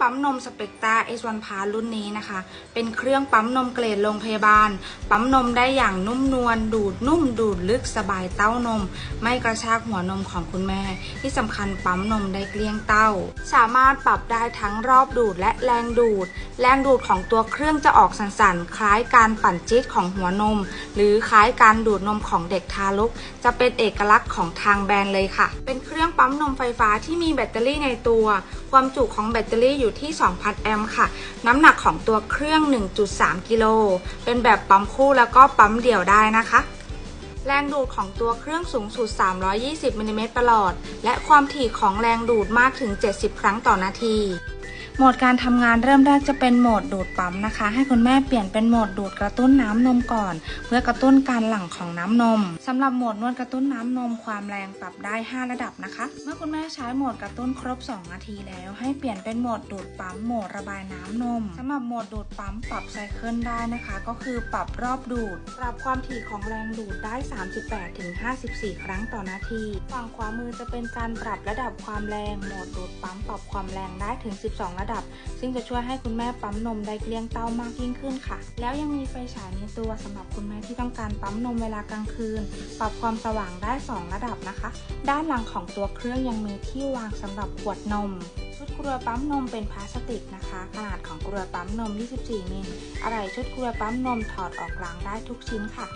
ปั๊มนมสเปกตา S1 พารุ่นนี้นะคะ เป็นเครื่องปั๊มนมเกรดโรงพยาบาล ปั๊มนมได้อย่างนุ่มนวล ดูดนุ่ม ดูดลึกสบายเต้านม ไม่กระชากหัวนมของคุณแม่ ที่สำคัญปั๊มนมได้เกลี้ยงเต้า สามารถปรับได้ทั้งรอบดูดและแรงดูด แรงดูดของตัวเครื่องจะออกสั่นๆ คล้ายการปั่นจี๊ดของหัวนม หรือคล้ายการดูดนมของเด็กทารก จะเป็นเอกลักษณ์ของทางแบรนด์เลยค่ะ เป็นเครื่องปั๊มนมไฟฟ้าที่มีแบตเตอรี่ในตัว ความจุของแบตเตอรี่อยู่ที่ 2,000 แอมป์ค่ะ น้ำหนักของตัวเครื่อง 1.3 กิโล เป็นแบบปั๊มคู่แล้วก็ปั๊มเดี่ยวได้นะคะ แรงดูดของตัวเครื่องสูงสุด 320มิลลิเมตรประหลอด และความถี่ของแรงดูดมากถึง 70 ครั้งต่อนาที โหมดการทำงานเริ่มแรกจะเป็นโหมดดูดปั๊มนะคะ ให้คุณแม่เปลี่ยนเป็นโหมดดูดกระตุ้นน้ำนมก่อน เพื่อกระตุ้นการหลั่งของน้ำนมสำหรับโหมดนวดกระตุ้นน้ำนมความแรงปรับได้ 5 ระดับนะคะ เมื่อคุณแม่ใช้โหมดกระตุ้นครบ 2 นาทีแล้ว ให้เปลี่ยนเป็นโหมดดูดปั๊มโหมดระบายน้ำนมสำหรับโหมดดูดปั๊มปรับไซเคิลได้นะคะ ก็คือปรับรอบดูด ปรับความถี่ของแรงดูดได้ 38ถึง54 ครั้งต่อนาที ฝั่งขวามือจะเป็นการปรับระดับความแรงโหมดดูดปั๊มปรับความแรงได้ถึง 12ระดับ ซึ่งจะช่วยให้คุณแม่ปั๊มนมได้เกลี้ยงเต้ามากยิ่งขึ้นค่ะ แล้วยังมีไฟฉายในตัวสำหรับคุณแม่ที่ต้องการปั๊มนมเวลากลางคืน ปรับความสว่างได้ 2 ระดับนะคะ ด้านหลังของตัวเครื่องยังมีที่วางสำหรับขวดนมชุดกลัวปั๊มนมเป็นพลาสติกนะคะ ขนาดของกลัวปั๊มนม 24มิลอะไรชุดกลัวปั๊มนมถอดออกล้างได้ทุกชิ้นค่ะ